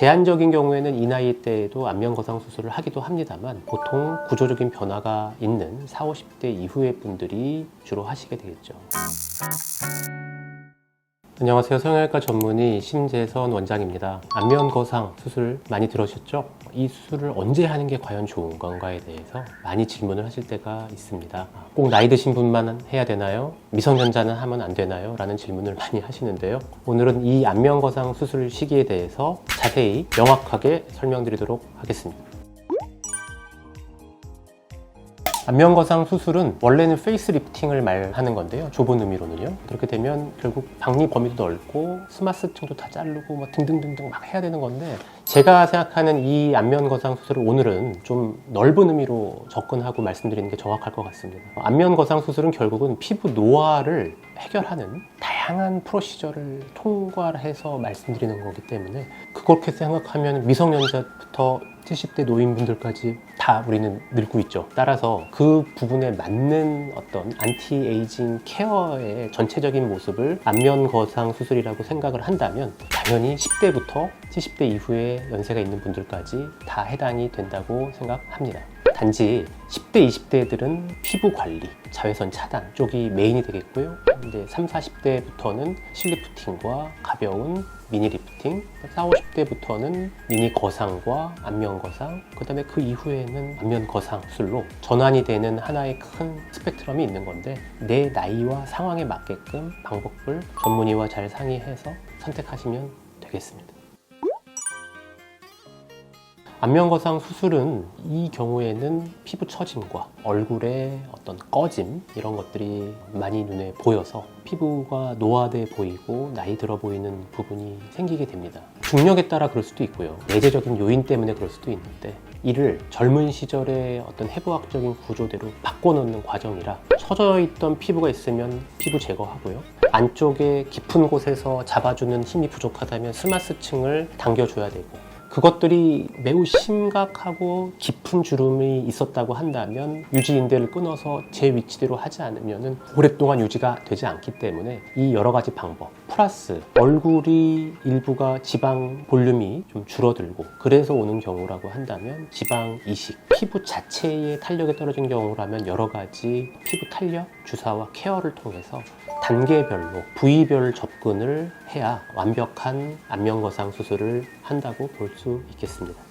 제한적인 경우에는 이 나이 때에도 안면 거상 수술을 하기도 합니다만 보통 구조적인 변화가 있는 4, 50대 이후의 분들이 주로 하시게 되겠죠. 안녕하세요. 성형외과 전문의 심재선 원장입니다. 안면 거상 수술 많이 들으셨죠? 이 수술을 언제 하는 게 과연 좋은 건가에 대해서 많이 질문을 하실 때가 있습니다. 꼭 나이 드신 분만 해야 되나요? 미성년자는 하면 안 되나요? 라는 질문을 많이 하시는데요. 오늘은 이 안면 거상 수술 시기에 대해서 자세히 명확하게 설명드리도록 하겠습니다. 안면거상 수술은 원래는 페이스 리프팅을 말하는 건데요. 좁은 의미로는요. 그렇게 되면 결국 박리 범위도 넓고 스마스층도 다 자르고 뭐 등등등등 막 해야 되는 건데 제가 생각하는 이 안면거상 수술을 오늘은 좀 넓은 의미로 접근하고 말씀드리는 게 정확할 것 같습니다. 안면거상 수술은 결국은 피부 노화를 해결하는 다양한 프로시저를 통과해서 말씀드리는 거기 때문에 그렇게 생각하면 미성년자부터 70대 노인분들까지 다 우리는 늙고 있죠. 따라서 그 부분에 맞는 어떤 안티에이징 케어의 전체적인 모습을 안면 거상 수술이라고 생각을 한다면 당연히 10대부터 70대 이후에 연세가 있는 분들까지 다 해당이 된다고 생각합니다. 단지 10대, 20대들은 피부 관리, 자외선 차단 쪽이 메인이 되겠고요. 이제 3, 40대부터는 실리프팅과 가벼운 미니 리프팅, 4, 50대부터는 미니 거상과 안면 거상, 그 다음에 그 이후에는 안면 거상 술로 전환이 되는 하나의 큰 스펙트럼이 있는 건데 내 나이와 상황에 맞게끔 방법을 전문의와 잘 상의해서 선택하시면 되겠습니다. 안면거상 수술은 이 경우에는 피부 처짐과 얼굴의 어떤 꺼짐 이런 것들이 많이 눈에 보여서 피부가 노화돼 보이고 나이 들어 보이는 부분이 생기게 됩니다. 중력에 따라 그럴 수도 있고요. 내재적인 요인 때문에 그럴 수도 있는데 이를 젊은 시절의 어떤 해부학적인 구조대로 바꿔놓는 과정이라 처져 있던 피부가 있으면 피부 제거하고요. 안쪽에 깊은 곳에서 잡아주는 힘이 부족하다면 스마스층을 당겨줘야 되고 그것들이 매우 심각하고 깊은 주름이 있었다고 한다면 유지 인대를 끊어서 제 위치대로 하지 않으면 오랫동안 유지가 되지 않기 때문에 이 여러 가지 방법 플러스 얼굴이 일부가 지방 볼륨이 좀 줄어들고 그래서 오는 경우라고 한다면 지방 이식 피부 자체의 탄력이 떨어진 경우라면 여러 가지 피부 탄력 주사와 케어를 통해서 단계별로 부위별 접근을 해야 완벽한 안면거상 수술을 한다고 볼수 있겠습니다.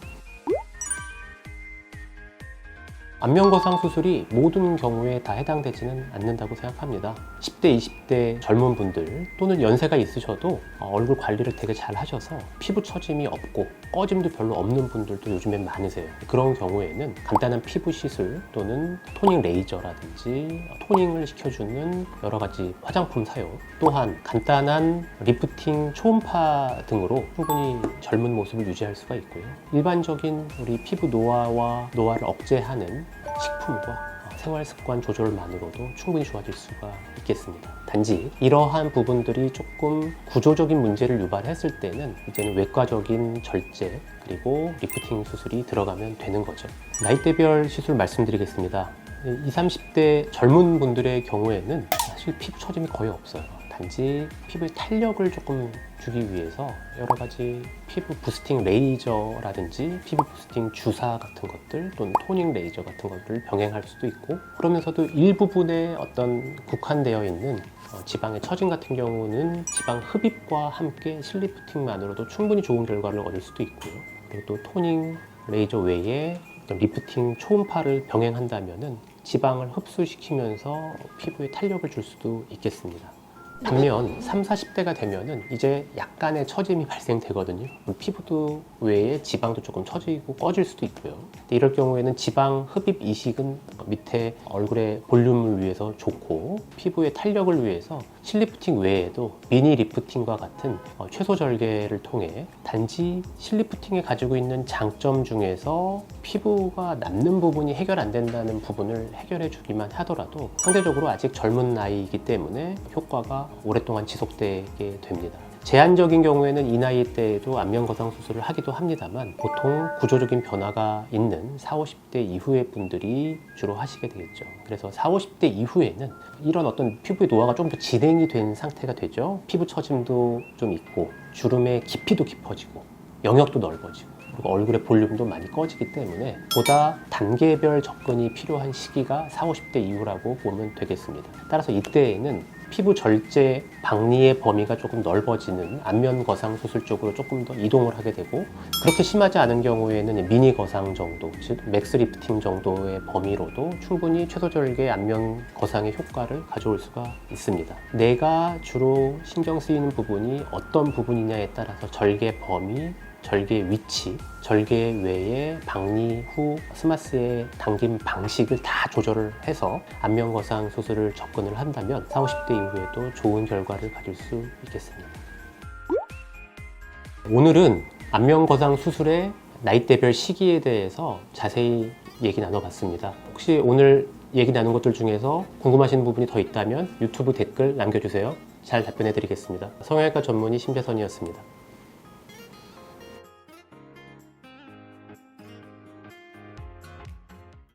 안면거상 수술이 모든 경우에 다 해당되지는 않는다고 생각합니다. 10대, 20대 젊은 분들 또는 연세가 있으셔도 어, 얼굴 관리를 되게 잘 하셔서 피부 처짐이 없고 꺼짐도 별로 없는 분들도 요즘엔 많으세요. 그런 경우에는 간단한 피부 시술 또는 토닝 레이저라든지 토닝을 시켜주는 여러 가지 화장품 사용 또한 간단한 리프팅 초음파 등으로 충분히 젊은 모습을 유지할 수가 있고요. 일반적인 우리 피부 노화와 노화를 억제하는 식품과 생활 습관 조절만으로도 충분히 좋아질 수가 있겠습니다. 단지 이러한 부분들이 조금 구조적인 문제를 유발했을 때는 이제는 외과적인 절제 그리고 리프팅 수술이 들어가면 되는 거죠. 나이대별 시술 말씀드리겠습니다. 20, 30대 젊은 분들의 경우에는 사실 피부 처짐이 거의 없어요. 단지 피부의 탄력을 조금 주기 위해서 여러 가지 피부 부스팅 레이저라든지 피부 부스팅 주사 같은 것들 또는 토닝 레이저 같은 것들을 병행할 수도 있고 그러면서도 일부분의 어떤 국한되어 있는 어, 지방의 처짐 같은 경우는 지방 흡입과 함께 실리프팅만으로도 충분히 좋은 결과를 얻을 수도 있고요. 그리고 또 토닝 레이저 외에 리프팅 초음파를 병행한다면은 지방을 흡수시키면서 피부에 탄력을 줄 수도 있겠습니다. 반면 3, 40대가 되면은 이제 약간의 처짐이 발생되거든요. 피부도 외에 지방도 조금 처지고 꺼질 수도 있고요. 이럴 경우에는 지방 흡입 이식은 밑에 얼굴의 볼륨을 위해서 좋고 피부의 탄력을 위해서 실리프팅 외에도 미니 리프팅과 같은 어, 최소 절개를 통해 단지 실리프팅이 가지고 있는 장점 중에서 피부가 남는 부분이 해결 안 된다는 부분을 해결해 주기만 하더라도 상대적으로 아직 젊은 나이이기 때문에 효과가 오랫동안 지속되게 됩니다. 제한적인 경우에는 이 나이 때에도 안면 거상 수술을 하기도 합니다만 보통 구조적인 변화가 있는 4, 50대 이후의 분들이 주로 하시게 되겠죠. 그래서 4, 50대 이후에는 이런 어떤 피부의 노화가 좀 더 진행이 된 상태가 되죠. 피부 처짐도 좀 있고 주름의 깊이도 깊어지고 영역도 넓어지고 얼굴의 볼륨도 많이 꺼지기 때문에 보다 단계별 접근이 필요한 시기가 40, 50대 이후라고 보면 되겠습니다. 따라서 이때에는 피부 절제 박리의 범위가 조금 넓어지는 안면 거상 수술 쪽으로 조금 더 이동을 하게 되고 그렇게 심하지 않은 경우에는 미니 거상 정도, 즉 맥스 리프팅 정도의 범위로도 충분히 최소절개 안면 거상의 효과를 가져올 수가 있습니다. 내가 주로 신경 쓰이는 부분이 어떤 부분이냐에 따라서 절개 범위, 절개 위치, 절개 외에 박리 후 스마스의 당김 방식을 다 조절을 해서 안면 거상 수술을 접근을 한다면 40, 50대 이후에도 좋은 결과를 가질 수 있겠습니다. 오늘은 안면 거상 수술의 나이대별 시기에 대해서 자세히 얘기 나눠봤습니다. 혹시 오늘 얘기 나눈 것들 중에서 궁금하신 부분이 더 있다면 유튜브 댓글 남겨주세요. 잘 답변해 드리겠습니다. 성형외과 전문의 신배선이었습니다.